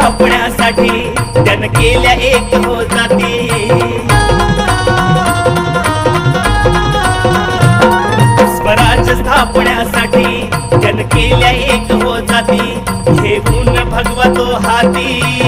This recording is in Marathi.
स्वराज्य त्यानं केल्या एक हो जाती. स्वराज स्थापण्यासाठी त्यानं केल्या एक हो जाती. घेऊन भगवतो हाती.